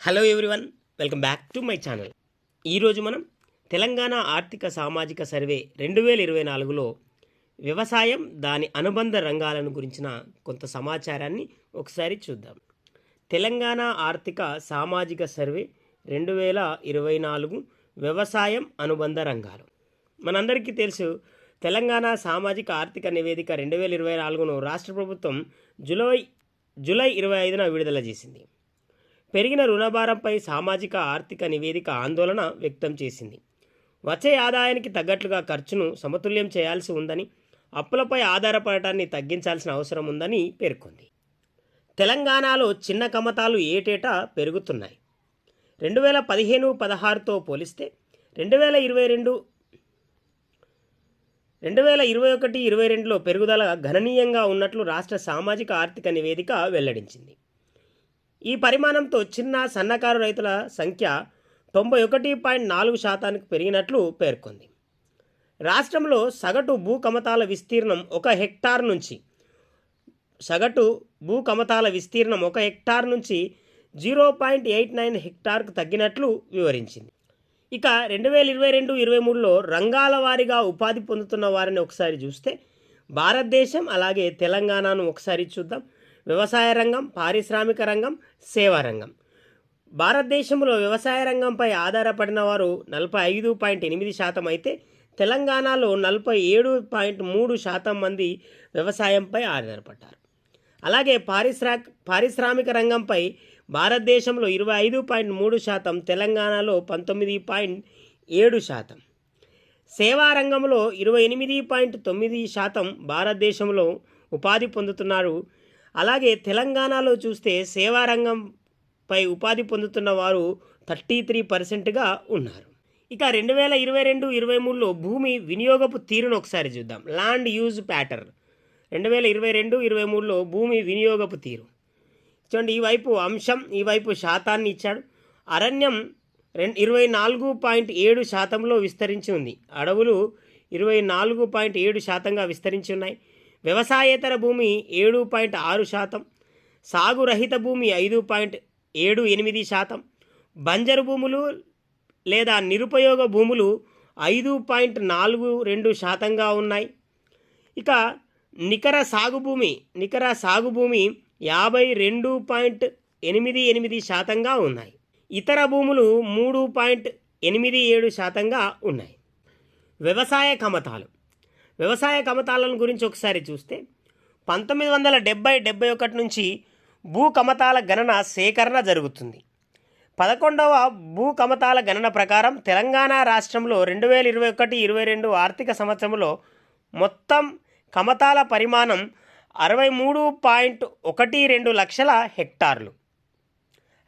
Hello everyone welcome back to my channel ఈరోజు మనం తెలంగాణ ఆర్థిక సామాజిక సర్వే రెండు వేల ఇరవై నాలుగులో వ్యవసాయం దాని అనుబంధ రంగాలను గురించిన కొంత సమాచారాన్ని ఒకసారి చూద్దాం. తెలంగాణ ఆర్థిక సామాజిక సర్వే రెండు వేల ఇరవై నాలుగు వ్యవసాయం అనుబంధ రంగాలు. మనందరికీ తెలుసు తెలంగాణ సామాజిక ఆర్థిక నివేదిక రెండు వేల ఇరవై నాలుగును రాష్ట్ర ప్రభుత్వం జూలై జూలై ఇరవై ఐదున విడుదల చేసింది. పెరిగిన రుణభారంపై సామాజిక ఆర్థిక నివేదిక ఆందోళన వ్యక్తం చేసింది. వచ్చే ఆదాయానికి తగ్గట్లుగా ఖర్చును సమతుల్యం చేయాల్సి ఉందని అప్పులపై ఆధారపడటాన్ని తగ్గించాల్సిన అవసరం ఉందని పేర్కొంది. తెలంగాణలో చిన్న కమతాలు ఏటేటా పెరుగుతున్నాయి. రెండు వేల పదిహేను పదహారుతో పోలిస్తే రెండు వేల ఇరవై రెండు రెండు వేల ఇరవై ఒకటి ఇరవై రెండులో పెరుగుదల గణనీయంగా ఉన్నట్లు రాష్ట్ర సామాజిక ఆర్థిక నివేదిక వెల్లడించింది. ఈ పరిమాణంతో చిన్న సన్నకారు రైతుల సంఖ్య తొంభై ఒకటి పాయింట్ నాలుగు శాతానికి పెరిగినట్లు పేర్కొంది. రాష్ట్రంలో సగటు భూ కమతాల విస్తీర్ణం ఒక హెక్టార్ నుంచి సగటు భూ కమతాల విస్తీర్ణం ఒక హెక్టార్ నుంచి జీరో పాయింట్ ఎయిట్ నైన్ హెక్టార్కు తగ్గినట్లు వివరించింది. ఇక రెండు వేల ఇరవై రెండు ఇరవై మూడులో రంగాల వారీగా ఉపాధి పొందుతున్న వారిని ఒకసారి చూస్తే భారతదేశం అలాగే తెలంగాణను ఒకసారి చూద్దాం. వ్యవసాయ రంగం పారిశ్రామిక రంగం సేవా రంగం. భారతదేశంలో వ్యవసాయ రంగంపై ఆధారపడిన వారు నలభై ఐదు పాయింట్ ఎనిమిది శాతం అయితే తెలంగాణలో నలభై ఏడు పాయింట్ మూడు శాతం మంది వ్యవసాయంపై ఆధారపడ్డారు. అలాగే పారిశ్రా పారిశ్రామిక రంగంపై భారతదేశంలో ఇరవై ఐదు పాయింట్ మూడు శాతం తెలంగాణలో పంతొమ్మిది పాయింట్ ఏడు శాతం. సేవా రంగంలో ఇరవై ఎనిమిది పాయింట్ తొమ్మిది శాతం భారతదేశంలో ఉపాధి పొందుతున్నారు అలాగే తెలంగాణలో చూస్తే సేవా రంగంపై ఉపాధి పొందుతున్న వారు థర్టీ త్రీ పర్సెంట్గా ఉన్నారు. ఇక రెండు వేల ఇరవై రెండు ఇరవై మూడులో భూమి వినియోగపు తీరును ఒకసారి చూద్దాం. Land use pattern. రెండు వేల ఇరవై రెండు ఇరవై మూడులో భూమి వినియోగపు తీరు. చూడండి ఈ వైపు అంశం ఈ వైపు శాతాన్ని ఇచ్చాడు. అరణ్యం రెండు ఇరవై నాలుగు పాయింట్ ఏడు శాతంలో విస్తరించి ఉంది. అడవులు ఇరవై నాలుగు పాయింట్ ఏడు శాతంగా విస్తరించి ఉన్నాయి. వ్యవసాయేతర భూమి ఏడు పాయింట్ ఆరు శాతం సాగు రహిత భూమి ఐదు పాయింట్ ఏడు ఎనిమిది శాతం బంజరు భూములు లేదా నిరుపయోగ భూములు ఐదు పాయింట్ నాలుగు రెండు శాతంగా ఉన్నాయి. ఇక నికర సాగు భూమి నికర సాగు భూమి యాభై రెండు పాయింట్ ఎనిమిది ఎనిమిది శాతంగా ఉన్నాయి. ఇతర భూములు మూడు పాయింట్ ఎనిమిది ఏడు శాతంగా ఉన్నాయి. వ్యవసాయ కమతాలు. వ్యవసాయ కమతాలను గురించి ఒకసారి చూస్తే పంతొమ్మిది వందల డెబ్బై డెబ్బై ఒకటి నుంచి భూ కమతాల గణన సేకరణ జరుగుతుంది. పదకొండవ భూ కమతాల గణన ప్రకారం తెలంగాణ రాష్ట్రంలో రెండు వేల ఇరవై ఒకటి ఇరవై రెండు ఆర్థిక సంవత్సరంలో మొత్తం కమతాల పరిమాణం అరవై మూడు పాయింట్ ఒకటి రెండు లక్షల హెక్టార్లు.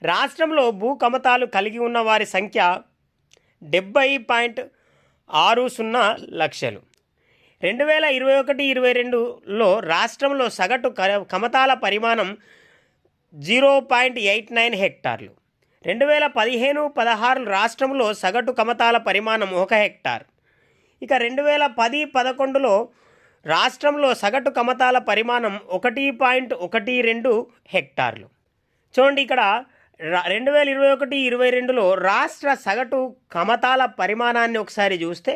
రాష్ట్రంలో భూ కమతాలు కలిగి ఉన్న వారి సంఖ్య డెబ్బై పాయింట్ ఆరు సున్నా లక్షలు. రెండు వేల ఇరవై ఒకటి ఇరవై రెండులో రాష్ట్రంలో సగటు కమతాల పరిమాణం జీరో పాయింట్ ఎయిట్ నైన్ హెక్టార్లు. రెండు వేల పదిహేను పదహారు రాష్ట్రంలో సగటు కమతాల పరిమాణం ఒక హెక్టార్. ఇక రెండు వేల పది పదకొండులో రాష్ట్రంలో సగటు కమతాల పరిమాణం ఒకటి పాయింట్ ఒకటి రెండు హెక్టార్లు. చూడండి ఇక్కడ రెండు వేల ఇరవై ఒకటి ఇరవై రెండులో రాష్ట్ర సగటు కమతాల పరిమాణాన్ని ఒకసారి చూస్తే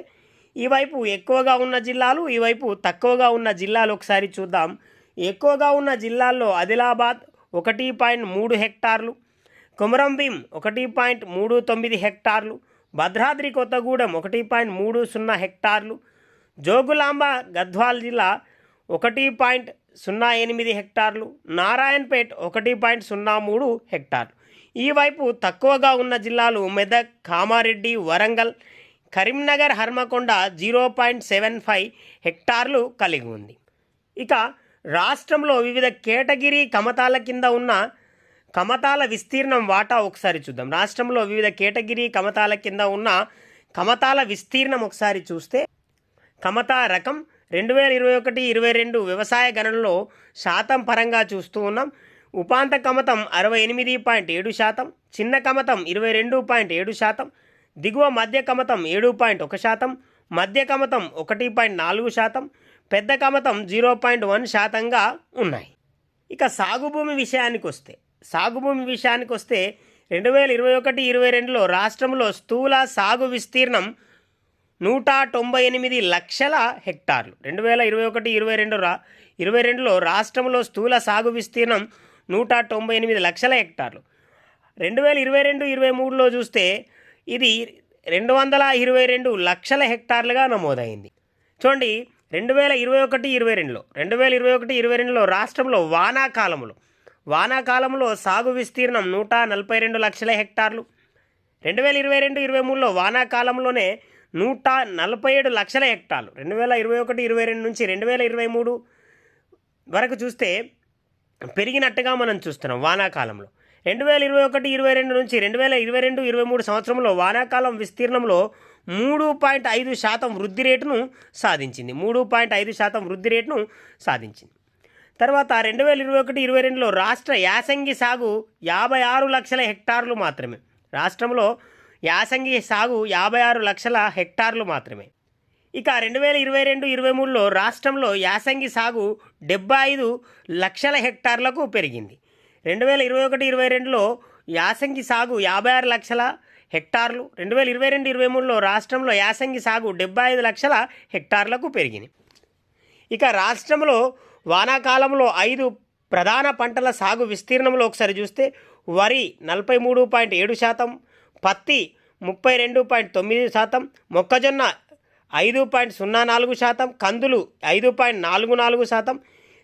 ఈ వైపు ఎక్కువగా ఉన్న జిల్లాలు ఈ వైపు తక్కువగా ఉన్న జిల్లాలు ఒకసారి చూద్దాం. ఎక్కువగా ఉన్న జిల్లాల్లో ఆదిలాబాద్ ఒకటి పాయింట్ మూడు హెక్టార్లు కొమరంభీం ఒకటి పాయింట్ మూడు తొమ్మిది హెక్టార్లు భద్రాద్రి కొత్తగూడెం ఒకటి పాయింట్ మూడు సున్నా హెక్టార్లు జోగులాంబ గద్వాల్ జిల్లా ఒకటి పాయింట్ సున్నా ఎనిమిది హెక్టార్లు నారాయణపేట్ ఒకటి పాయింట్ సున్నా మూడు హెక్టార్లు. ఈ వైపు తక్కువగా ఉన్న జిల్లాలు Medak Kamareddy Warangal Karimnagar Hanamkonda zero point seven five హెక్టార్లు కలిగి ఉంది. ఇక రాష్ట్రంలో వివిధ కేటగిరీ కమతాల కింద ఉన్న కమతాల విస్తీర్ణం వాటా ఒకసారి చూద్దాం. రాష్ట్రంలో వివిధ కేటగిరీ కమతాల కింద ఉన్న కమతాల విస్తీర్ణం ఒకసారి చూస్తే కమతా రకం రెండు వేల ఇరవై ఒకటి ఇరవై రెండు వ్యవసాయ గణనలో శాతం పరంగా చూస్తూ ఉన్నాం. ఉపాంత కమతం అరవై ఎనిమిది పాయింట్ ఏడు శాతం చిన్న కమతం ఇరవై రెండు పాయింట్ ఏడు శాతం దిగువ మధ్య కమతం ఏడు పాయింట్ ఒక శాతం మధ్య కమతం ఒకటి పాయింట్ నాలుగు శాతం పెద్ద కమతం జీరో పాయింట్ వన్ శాతంగా ఉన్నాయి. ఇక సాగు భూమి విషయానికి వస్తే సాగు భూమి విషయానికి వస్తే రెండు వేల ఇరవై ఒకటి ఇరవై రెండులో రాష్ట్రంలో స్థూల సాగు విస్తీర్ణం నూట తొంభై ఎనిమిది లక్షల హెక్టార్లు. రెండు వేల ఇరవై ఒకటి ఇరవై రెండు రా ఇరవై రెండులో రాష్ట్రంలో స్థూల సాగు విస్తీర్ణం నూట తొంభై ఎనిమిది లక్షల హెక్టార్లు. రెండు వేల ఇరవై రెండు ఇరవై మూడులో చూస్తే ఇది రెండు వందల ఇరవై రెండు లక్షల హెక్టార్లుగా నమోదైంది. చూడండి రెండు వేల ఇరవై ఒకటి ఇరవై రెండులో రెండు వేల ఇరవై ఒకటి ఇరవై రెండులో రాష్ట్రంలో వానాకాలంలో వానాకాలంలో సాగు విస్తీర్ణం నూట నలభై రెండు లక్షల హెక్టార్లు. రెండు వేల ఇరవై రెండు ఇరవై మూడులో వానాకాలంలోనే నూట నలభై ఏడు లక్షల హెక్టార్లు. రెండు వేల ఇరవై ఒకటి ఇరవై రెండు నుంచి రెండు వేల ఇరవై మూడు వరకు చూస్తే పెరిగినట్టుగా మనం చూస్తున్నాం వానాకాలంలో రెండు వేల ఇరవై ఒకటి ఇరవై రెండు నుంచి రెండు వేల ఇరవై రెండు ఇరవై మూడు సంవత్సరంలో వానాకాలం విస్తీర్ణంలో మూడు పాయింట్ ఐదు శాతం వృద్ధి రేటును సాధించింది. మూడు పాయింట్ ఐదు శాతం వృద్ధి రేటును సాధించింది. తర్వాత రెండు వేల ఇరవై ఒకటి ఇరవై రెండులో రాష్ట్ర యాసంగి సాగు యాభై ఆరు లక్షల హెక్టార్లు మాత్రమే. రాష్ట్రంలో యాసంగి సాగు యాభై ఆరు లక్షల హెక్టార్లు మాత్రమే. ఇక రెండు వేల ఇరవై రెండు ఇరవై మూడులో రాష్ట్రంలో యాసంగి సాగు డెబ్బై ఐదు లక్షల హెక్టార్లకు పెరిగింది. రెండు వేల ఇరవై ఒకటి ఇరవై రెండులో యాసంగి సాగు యాభై ఆరు లక్షల హెక్టార్లు. రెండు వేల ఇరవై రెండు ఇరవై మూడులో రాష్ట్రంలో యాసంగి సాగు డెబ్బై ఐదు లక్షల హెక్టార్లకు పెరిగింది ఇక రాష్ట్రంలో వానాకాలంలో ఐదు ప్రధాన పంటల సాగు విస్తీర్ణంలో ఒకసారి చూస్తే వరి నలభై మూడు పాయింట్ ఏడు శాతం పత్తి ముప్పై రెండు పాయింట్ తొమ్మిది శాతం మొక్కజొన్న ఐదు పాయింట్ సున్నా నాలుగు శాతం కందులు ఐదు పాయింట్ నాలుగు నాలుగు శాతం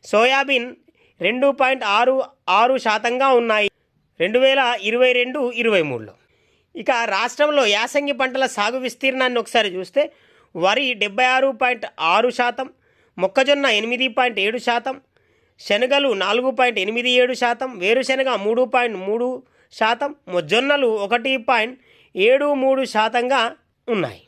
సోయాబీన్ రెండు పాయింట్ ఆరు ఆరు శాతంగా ఉన్నాయి. రెండు వేల ఇరవై రెండు ఇరవై మూడులో. ఇక రాష్ట్రంలో యాసంగి పంటల సాగు విస్తీర్ణాన్ని ఒకసారి చూస్తే వరి డెబ్బై ఆరు పాయింట్ ఆరు శాతం మొక్కజొన్న ఎనిమిది పాయింట్ ఏడు శాతం శనగలు నాలుగు పాయింట్ ఎనిమిది ఏడు శాతం వేరుశనగ మూడు పాయింట్ మూడు శాతం జొన్నలు ఒకటి పాయింట్ ఏడు మూడు శాతంగా ఉన్నాయి.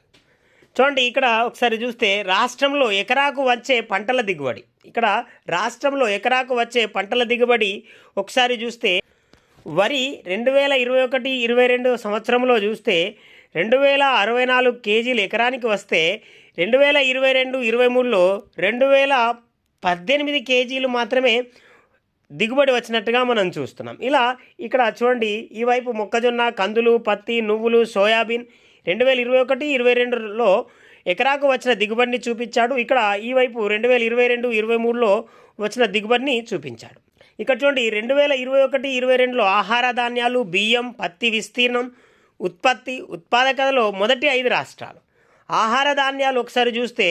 చూడండి ఇక్కడ ఒకసారి చూస్తే రాష్ట్రంలో ఎకరాకు వచ్చే పంటల దిగుబడి. ఇక్కడ రాష్ట్రంలో ఎకరాకు వచ్చే పంటల దిగుబడి ఒకసారి చూస్తే వరి రెండు వేల ఇరవై ఒకటి ఇరవై రెండు సంవత్సరంలో చూస్తే రెండు వేల అరవై నాలుగు కేజీలు ఎకరానికి వస్తే రెండు వేల ఇరవై రెండు ఇరవై మూడులో రెండు వేల పద్దెనిమిది కేజీలు మాత్రమే దిగుబడి వచ్చినట్టుగా మనం చూస్తున్నాం. ఇలా ఇక్కడ చూడండి ఈ వైపు మొక్కజొన్న కందులు పత్తి నువ్వులు సోయాబీన్ రెండు వేల ఇరవై ఒకటి ఇరవై రెండులో ఎకరాకు వచ్చిన దిగుబడిని చూపించాడు. ఇక్కడ ఈ వైపు రెండు వేల ఇరవై రెండు ఇరవై మూడులో వచ్చిన దిగుబడిని చూపించాడు. ఇక్కడ చూడండి రెండు వేల ఇరవై ఒకటి ఇరవై రెండులో ఆహార ధాన్యాలు బియ్యం పత్తి విస్తీర్ణం ఉత్పత్తి ఉత్పాదకతలో మొదటి ఐదు రాష్ట్రాలు. ఆహార ధాన్యాలు ఒకసారి చూస్తే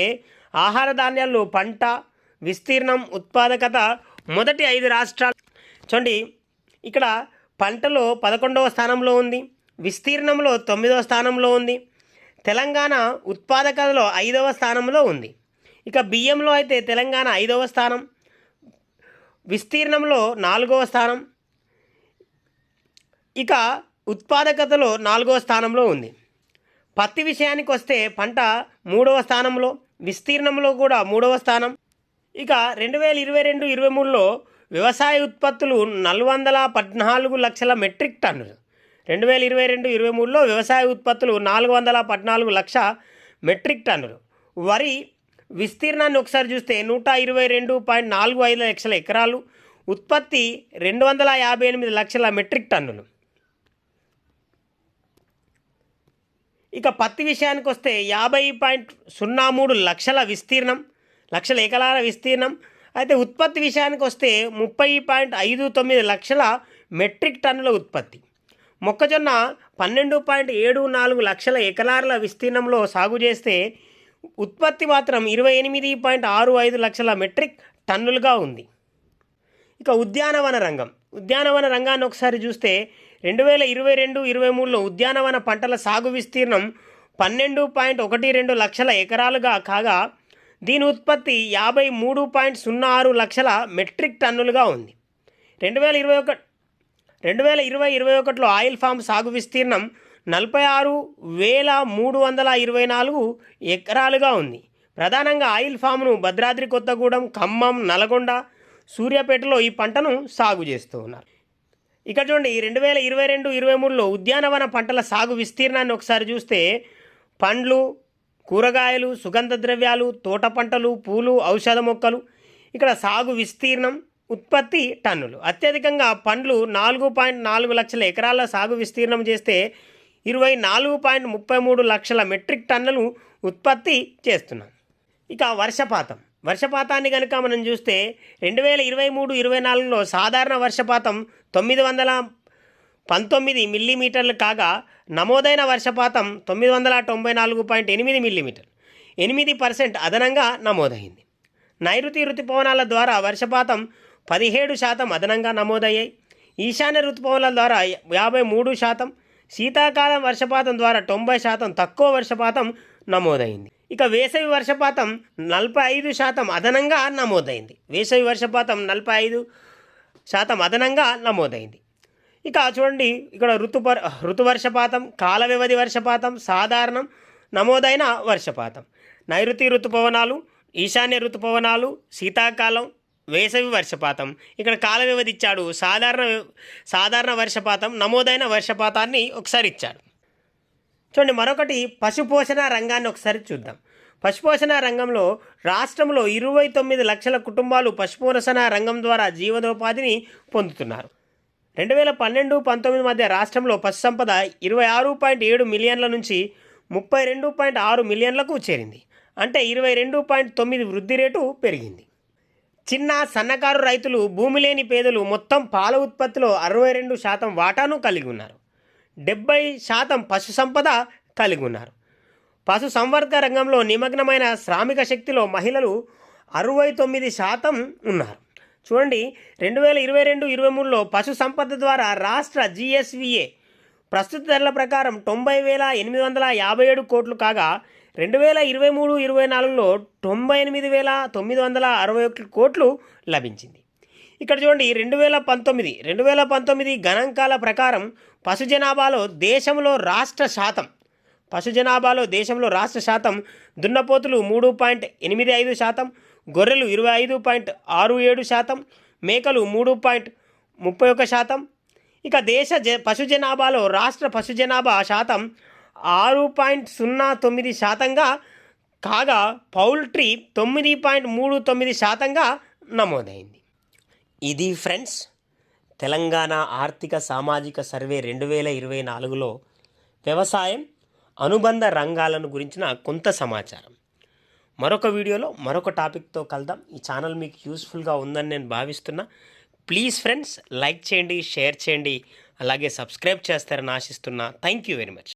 ఆహార ధాన్యాల్లో పంట విస్తీర్ణం ఉత్పాదకత మొదటి ఐదు రాష్ట్రాలు. చూడండి ఇక్కడ పంటలో పదకొండవ స్థానంలో ఉంది విస్తీర్ణంలో తొమ్మిదవ స్థానంలో ఉంది తెలంగాణ ఉత్పాదకతలో ఐదవ స్థానంలో ఉంది. ఇక బియ్యంలో అయితే తెలంగాణ ఐదవ స్థానం విస్తీర్ణంలో నాలుగవ స్థానం ఇక ఉత్పాదకతలో నాలుగవ స్థానంలో ఉంది. పత్తి విషయానికి వస్తే పంట మూడవ స్థానంలో విస్తీర్ణంలో కూడా మూడవ స్థానం. ఇక రెండు వేల ఇరవై రెండు ఇరవై మూడులో వ్యవసాయ ఉత్పత్తులు నాలుగు వందల పద్నాలుగు లక్షల మెట్రిక్ టన్నులు. రెండు వేల ఇరవై రెండు ఇరవై మూడులో వ్యవసాయ ఉత్పత్తులు నాలుగు వందల పద్నాలుగు లక్ష మెట్రిక్ టన్నులు. వరి విస్తీర్ణాన్ని ఒకసారి చూస్తే నూట ఇరవై రెండు పాయింట్ నాలుగు ఐదు లక్షల ఎకరాలు ఉత్పత్తి రెండు వందల యాభై ఎనిమిది లక్షల మెట్రిక్ టన్నులు. ఇక పత్తి విషయానికి వస్తే యాభై పాయింట్ సున్నా మూడు లక్షల విస్తీర్ణం లక్షల ఎకరాల విస్తీర్ణం. అయితే ఉత్పత్తి విషయానికి వస్తే ముప్పై పాయింట్ ఐదు తొమ్మిది లక్షల మెట్రిక్ టన్నుల ఉత్పత్తి. మొక్కజొన్న పన్నెండు పాయింట్ ఏడు నాలుగు లక్షల ఎకరాల విస్తీర్ణంలో సాగు చేస్తే ఉత్పత్తి మాత్రం ఇరవై ఎనిమిది పాయింట్ ఆరు ఐదు లక్షల మెట్రిక్ టన్నులుగా ఉంది. ఇక ఉద్యానవన రంగం. ఉద్యానవన రంగాన్ని ఒకసారి చూస్తే రెండు వేల ఇరవై రెండు ఇరవై మూడులో ఉద్యానవన పంటల సాగు విస్తీర్ణం పన్నెండు పాయింట్ ఒకటి రెండు లక్షల ఎకరాలుగా కాగా దీని ఉత్పత్తి యాభై మూడు పాయింట్ సున్నా ఆరు లక్షల మెట్రిక్ టన్నులుగా ఉంది. రెండు వేల ఇరవై ఒక రెండు వేల ఇరవై ఇరవై ఒకటిలో ఆయిల్ ఫామ్ సాగు విస్తీర్ణం నలభై ఆరు వేల మూడు వందల ఇరవై నాలుగు ఎకరాలుగా ఉంది. ప్రధానంగా ఆయిల్ ఫామ్ను భద్రాద్రి కొత్తగూడెం ఖమ్మం నల్గొండ సూర్యాపేటలో ఈ పంటను సాగు చేస్తూ ఉన్నారు ఇక్కడ చూడండి రెండు వేల ఇరవై రెండు ఇరవై మూడులో ఉద్యానవన పంటల సాగు విస్తీర్ణాన్ని ఒకసారి చూస్తే పండ్లు కూరగాయలు సుగంధ ద్రవ్యాలు తోట పంటలు పూలు ఔషధ మొక్కలు ఇక్కడ సాగు విస్తీర్ణం ఉత్పత్తి టన్నులు. అత్యధికంగా పండ్లు నాలుగు పాయింట్ నాలుగు లక్షల ఎకరాల సాగు విస్తీర్ణం చేస్తే ఇరవై నాలుగు పాయింట్ ముప్పై మూడు లక్షల మెట్రిక్ టన్నులు ఉత్పత్తి చేస్తున్నాం. ఇక వర్షపాతం. వర్షపాతాన్ని కనుక మనం చూస్తే రెండు వేల ఇరవై మూడు ఇరవై నాలుగులో సాధారణ వర్షపాతం తొమ్మిది వందల పంతొమ్మిది మిల్లీమీటర్లు కాగా నమోదైన వర్షపాతం తొమ్మిది వందల తొంభై నాలుగు పాయింట్ ఎనిమిది మిల్లీమీటర్. ఎనిమిది పర్సెంట్ అదనంగా నమోదైంది. నైరుతి ఋతుపవనాల ద్వారా వర్షపాతం పదిహేడు శాతం అదనంగా నమోదయ్యాయి. ఈశాన్య ఋతుపవనాల ద్వారా యాభై మూడు శాతం శీతాకాలం వర్షపాతం ద్వారా తొంభై శాతం తక్కువ వర్షపాతం నమోదైంది. ఇక వేసవి వర్షపాతం నలభై ఐదు శాతం అదనంగా నమోదైంది. వేసవి వర్షపాతం నలభై ఐదు శాతం అదనంగా నమోదైంది. ఇక చూడండి ఇక్కడ ఋతుపర్ ఋతు వర్షపాతం కాల వ్యవధి వర్షపాతం సాధారణం నమోదైన వర్షపాతం. నైరుతి ఋతుపవనాలు ఈశాన్య ఋతుపవనాలు శీతాకాలం వేసవి వర్షపాతం. ఇక్కడ కాల వ్యవధి ఇచ్చాడు. సాధారణ సాధారణ వర్షపాతం నమోదైన వర్షపాతాన్ని ఒకసారి ఇచ్చాడు. చూడండి మరొకటి పశుపోషణ రంగాన్ని ఒకసారి చూద్దాం. పశుపోషణ రంగంలో రాష్ట్రంలో ఇరవై తొమ్మిది లక్షల కుటుంబాలు పశుపోషణ రంగం ద్వారా జీవనోపాధిని పొందుతున్నారు. రెండు వేల పన్నెండు పంతొమ్మిది మధ్య రాష్ట్రంలో పశు సంపద ఇరవై ఆరు పాయింట్ ఏడు మిలియన్ల నుంచి ముప్పై రెండు పాయింట్ ఆరు మిలియన్లకు చేరింది. అంటే ఇరవై రెండు పాయింట్ తొమ్మిది వృద్ధి రేటు పెరిగింది. చిన్న సన్నకారు రైతులు భూమి లేని పేదలు మొత్తం పాల ఉత్పత్తిలో అరవై రెండు శాతం వాటాను కలిగి ఉన్నారు. డెబ్బై శాతం పశు సంపద కలిగి ఉన్నారు. పశు సంవర్గ రంగంలో నిమగ్నమైన శ్రామిక శక్తిలో మహిళలు అరవై తొమ్మిది శాతం ఉన్నారు. చూడండి రెండు వేల ఇరవై రెండు ఇరవై మూడులో పశు సంపద ద్వారా రాష్ట్ర జిఎస్విఏ ప్రస్తుత ధరల ప్రకారం తొంభై వేల ఎనిమిది వందల యాభై ఏడు కోట్లు కాగా రెండు వేల ఇరవై మూడు ఇరవై నాలుగులో తొంభై ఎనిమిది వేల తొమ్మిది వందల అరవై ఒకటి కోట్లు లభించింది. ఇక్కడ చూడండి రెండు వేల పంతొమ్మిది రెండు వేల పంతొమ్మిది గణాంకాల ప్రకారం పశు జనాభాలో దేశంలో రాష్ట్ర శాతం పశు జనాభాలో దేశంలో రాష్ట్ర శాతం దున్నపోతులు మూడు పాయింట్ ఎనిమిది ఐదు శాతం గొర్రెలు ఇరవై ఐదు పాయింట్ ఆరు ఏడు శాతం మేకలు మూడు పాయింట్ ముప్పై ఒక శాతం. ఇక దేశ జ పశు జనాభాలో రాష్ట్ర పశు జనాభా శాతం ఆరు పాయింట్ సున్నా తొమ్మిది శాతంగా కాగా పౌల్ట్రీ తొమ్మిది పాయింట్ మూడు తొమ్మిది శాతంగా నమోదైంది. ఇది ఫ్రెండ్స్ తెలంగాణ ఆర్థిక సామాజిక సర్వే రెండు వేల ఇరవై నాలుగులో వ్యవసాయం అనుబంధ రంగాలను గురించిన కొంత సమాచారం. మరొక వీడియోలో మరొక టాపిక్తో కలుద్దాం. ఈ ఛానల్ మీకు యూస్ఫుల్గా ఉందని నేను భావిస్తున్నా. ప్లీజ్ ఫ్రెండ్స్ లైక్ చేయండి షేర్ చేయండి. అలాగే సబ్స్క్రైబ్ చేస్తారని ఆశిస్తున్నా. Thank you very much.